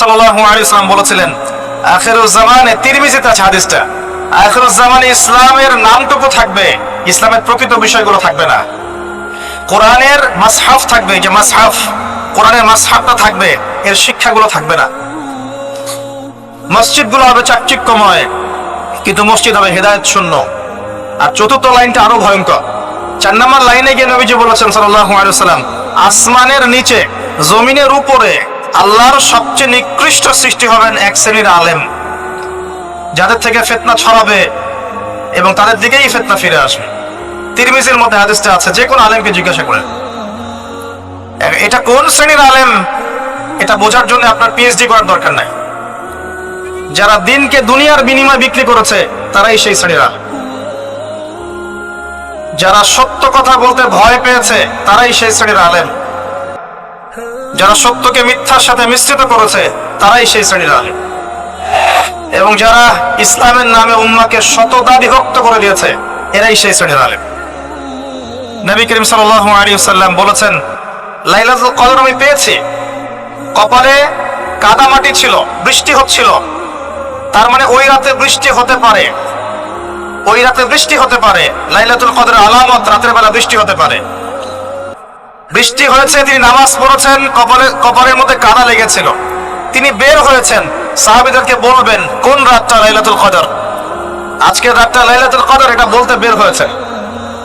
সাল্লাল্লাহু আলাইহি সাল্লাম বলেছিলেন, আখিরুজ জামানে তিরমিজিতে আছে হাদিসটা। আখিরুজ জামানে ইসলামের নামটুকু থাকবে, ইসলামের প্রকৃত বিষয়গুলো থাকবে না। কোরআনের মাসহাফ থাকবে যে মাসহাফ, কোরআনের মাসহাফটা থাকবে, এর শিক্ষাগুলো থাকবে না। মসজিদগুলো হবে চাকচিক্যময়, কিন্তু মসজিদ হবে হেদায়ত শূন্য আর চতুর্থ লাইনটা আরও ভয়ঙ্কর। চার নম্বর লাইনে গিয়ে নবীজি বলেছেন সাল্লাম আসমানের নিচে, জমিনের উপরে আল্লাহর সবচেয়ে নিকৃষ্ট সৃষ্টি হবেন এক শ্রেণির আলেম। যাদের থেকে ফেতনা ছড়াবে এবং তাদের দিকেই ফেতনা ফিরে আসবে। তিরমিজির মধ্যে হাদিসটা আছে, যে কোন আলেমকে জিজ্ঞাসা করেন। এটা কোন শ্রেণির আলেম? এটা বোঝার জন্য আপনার পিএইচডি করার দরকার নাই। যারা দিনকে দুনিয়ার বিনিময় বিক্রি করেছে, তারাই সেই শ্রেণির আলেম। যারা সত্য কথা বলতে ভয় পেয়েছে, তারাই সেই শ্রেণির আলেম। যারা সত্যকে মিথ্যার সাথে মিশ্রিত করেছে, তারাই সেই শ্রেণির এবং যারা ইসলামের নামে উম্মাকে শতদা বিভক্ত করে দিয়েছে, এরাই সেই শ্রেণির আলেম। নবী করিম সাল্লাল্লাহু আলাইহি সাল্লাম বলেছেন, লাইলাতুল কদর আমি পেয়েছি। কপালে কাদা মাটি ছিল, বৃষ্টি হচ্ছিল। তার মানে ওই রাতে বৃষ্টি হতে পারে। ওই রাতে বৃষ্টি হতে পারে। লাইলাতুল কদরের আলামত রাতের বেলা বৃষ্টি হতে পারে। বৃষ্টি হয়েছে, তিনি নামাজ পড়েছেন কপালে কপালের মধ্যে কাদা লেগেছিল। তিনি বের হয়েছেন, সাহাবিদেরকে বলবেন, কোন রাতটা লাইলাতুল কদর? আজকের রাতটা লাইলাতুল কদর, এটা বলতে বের হয়েছে।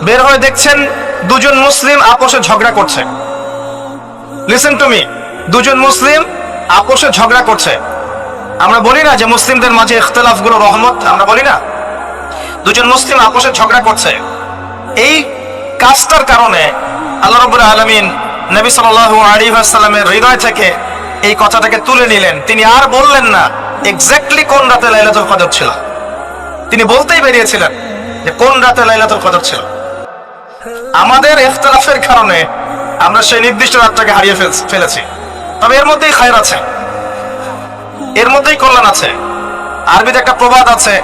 বের হয়ে দেখছেন, দুজন মুসলিম আপোষে ঝগড়া করছে। লিসেন টু মি দুজন মুসলিম আপোষে ঝগড়া করছে। আমরা বলি না যে মুসলিমদের মাঝে ইখতলাফগুলো রহমত, আমরা বলি না। দুজন মুসলিম আপোষে ঝগড়া করছে। এই কাজটার কারণে আল্লাহ রবুল আলমিন নবী সাল্লাল্লাহু আলাইহি ওয়াসাল্লামের হৃদয় থেকে এই কথাটাকে তুলে নিলেন। তিনি আর বললেন না এক্স্যাক্টলি কোন রাতে লাইলাতুল কদর ছিল। তিনি বলতেই বেরিয়েছিলেন যে কোন রাতে লাইলাতুল কদর ছিল। আমাদের ইখতলাফের কারণে আমরা সেই নির্দিষ্ট রাতটাকে হারিয়ে ফেল- ফেলেছি। তবে এর মধ্যেই খায়ের আছে। এর মধ্যেই কল্যাণ আছে। আরবিতে একটা প্রবাদ আছে,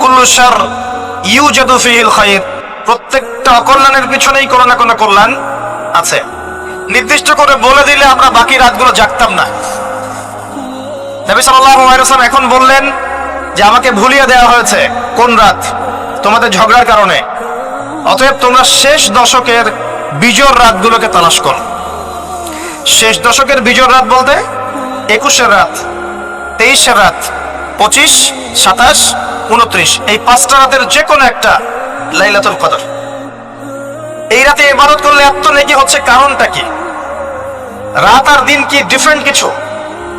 কুল্লু শার ইউজাদু ফিহিল খায়র। প্রত্যেকটা অকল্যাণের পিছনেই কোনো না কোনো কল্যাণ আছে। নির্দিষ্ট করে বলে দিলে আমরা বাকি রাতগুলো জাগতাম না। নবী ওয়াসাল্লাম এখন বললেন যে আমাকে ভুলিয়ে দেওয়া হয়েছে কোন রাত? তোমাদের ঝগড়ার কারণে। অতএব তোমরা শেষ দশকের বিজোর রাতগুলোকে তালাশ করো। শেষ দশকের বিজোর রাত বলতে একুশের রাত, তেইশের রাত, পঁচিশ, সাতাশ, উনত্রিশ। এই পাঁচটা রাতের যে কোনো একটা লাইলাতুল কদর। এই রাতে ইবাদত করলে এত নেকি হচ্ছে কারণটা কি? রাত আর দিন কি ডিফারেন্ট কিছু?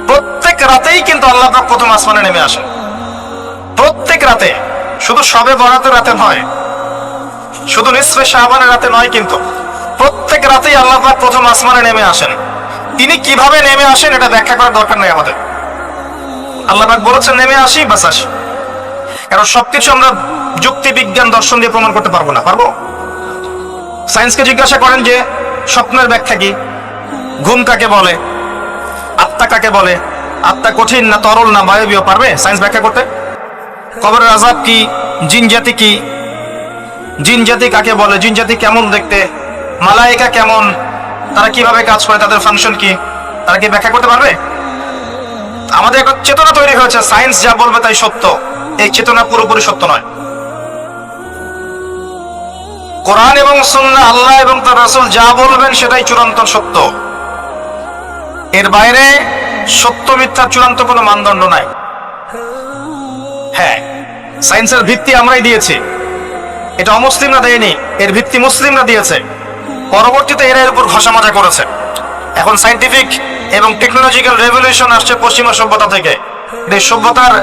প্রত্যেক রাতেই কিন্তু আল্লাহ পাক প্রথম আসমানে নেমে আসেন। প্রত্যেক রাতে, শুধু সবে বরাতের রাতে নয়, শুধু নিসফে শাহবানের রাতে নয় কিন্তু প্রত্যেক রাতেই আল্লাহ পাক প্রথম আসমানে নেমে আসেন। তিনি কীভাবে নেমে আসেন এটা ব্যাখ্যা করার দরকার নেই আমাদের। আল্লাহ পাক বলেছেন, নেমে আসি, বাস আসি। কারণ সবকিছু আমরা যুক্তি, বিজ্ঞান, দর্শন দিয়ে প্রমাণ করতে পারব না, পারব? সায়েন্সকে জিজ্ঞাসা করেন যে, স্বপ্নের ব্যাখ্যা কি? ঘুম কাকে বলে? আত্মা কাকে বলে? আত্মা কঠিন না তরল না বায়বীয়? পারবে সায়েন্স ব্যাখ্যা করতে? কবরের আজাব কি? জিন জাতি কি? জিন জাতি কাকে বলে? জিন জাতি কেমন দেখতে? মালায়েকা কেমন? তারা কীভাবে কাজ করে? তাদের ফাংশন কি? তারা কি ব্যাখ্যা করতে পারবে? আমাদের একটা চেতনা তৈরি হয়েছে সায়েন্স যা বলবে তাই সত্য। এই চেতনা পুরোপুরি সত্য নয়। কোরআন এবং সুন্নাহ, আল্লাহ এবং তার রাসূল যা বলবেন সেটাই চূড়ান্ত সত্য। এর বাইরে সত্য মিথ্যা চূড়ান্ত কোনো মানদণ্ড নাই। হ্যাঁ সায়েন্সের ভিত্তি আমরাই দিয়েছি। এটা অমুসলিমরা দেয়নি, এর ভিত্তি মুসলিমরা দিয়েছে। পরবর্তীতে এরা এর উপর ঘষা মাজা করেছে। এখন সাইন্টিফিক এবং টেকনোলজিক্যাল রেভলিউশন আসছে পশ্চিমা সভ্যতা থেকে। সভ্যতার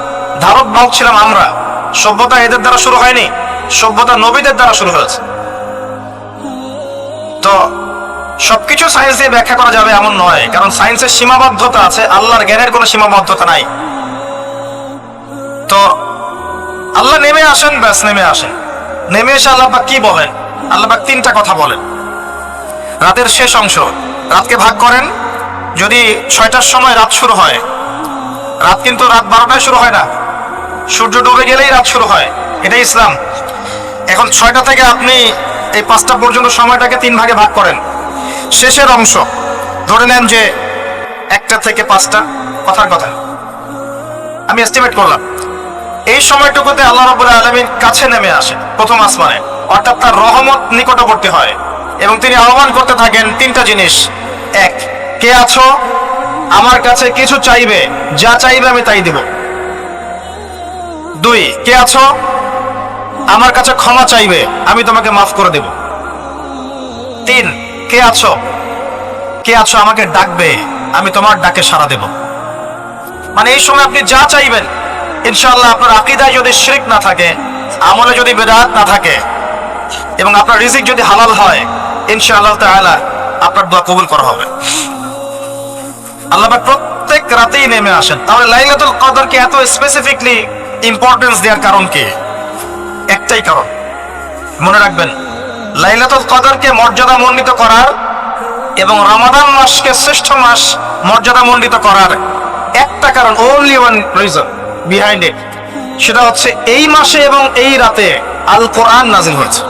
ধারক বাহক ছিলাম আমরা। সভ্যতা এদের দ্বারা শুরু হয়নি, সভ্যতা নবীদের দ্বারা শুরু হয়েছে। তো সবকিছু সায়েন্স দিয়ে ব্যাখ্যা করা যাবে এমন নয়, কারণ সায়েন্সের সীমাবদ্ধতা আছে, আল্লাহর জ্ঞানের কোনো সীমাবদ্ধতা নাই। তো আল্লাহ নেমে আসেন, ব্যাস নেমে আসেন। নেমে এসে আল্লাহ পাক কি বলেন? আল্লাহ পাক তিনটা কথা বলেন। রাতের শেষ অংশ, রাতকে ভাগ করেন। যদি ছয়টার সময় রাত শুরু হয় রাত কিন্তু রাত বারোটায় শুরু হয় না। সূর্য ডুবে গেলেই রাত শুরু হয়। এটাই ইসলাম। এখন ছয়টা থেকে আপনি এই পাঁচটা পর্যন্ত সময়টাকে তিন ভাগে ভাগ করেন। শেষের অংশ, ধরে নেন যে একটা থেকে পাঁচটা, কথার কথা। আমি এস্টিমেট করলাম। এই সময়টুকুতে আল্লাহ রবুল্লাহ আলমিন কাছে নেমে আসে প্রথম আসমানে। অর্থাৎ তার রহমত নিকটবর্তী হয়। এবং তিনি আহ্বান করতে থাকেন তিনটা জিনিস। এক, কে আছো? আমার কাছে কিছু চাইবে, যা চাইবে আমি তাই দিব। দুই, কে আছো? আমার কাছে ক্ষমা চাইবে, আমি তোমাকে মাফ করে দেব। তিন, কে আছো? কে আছো আমাকে ডাকবে, আমি তোমার ডাকে সাড়া দেব। মানে এই সময় আপনি যা চাইবেন ইনশাল্লাহ আপনার আকিদায় যদি শিরিক না থাকে, আমলে যদি বেদাত না থাকে, এবং আপনার রিজিক যদি হালাল হয়, ইনশাআল্লাহ তাআলা আপনার দোয়া কবুল করা হবে। আল্লাহ প্রত্যেক রাতেই নেমে আসেন। তাহলে লাইলাতুল কদরকে এত স্পেসিফিকলি ইম্পর্টেন্স দেওয়ার কারণ কি? একটাই কারণ। মনে রাখবেন, লাইলাতুল কদরকে মর্যাদা মণ্ডিত করার এবং রমাদান মাসকে শ্রেষ্ঠ মাস মর্যাদা মণ্ডিত করার একটা কারণ only one reason behind it সেটা হচ্ছে এই মাসে এবং এই রাতে আল কোরআন নাজিল হয়েছে।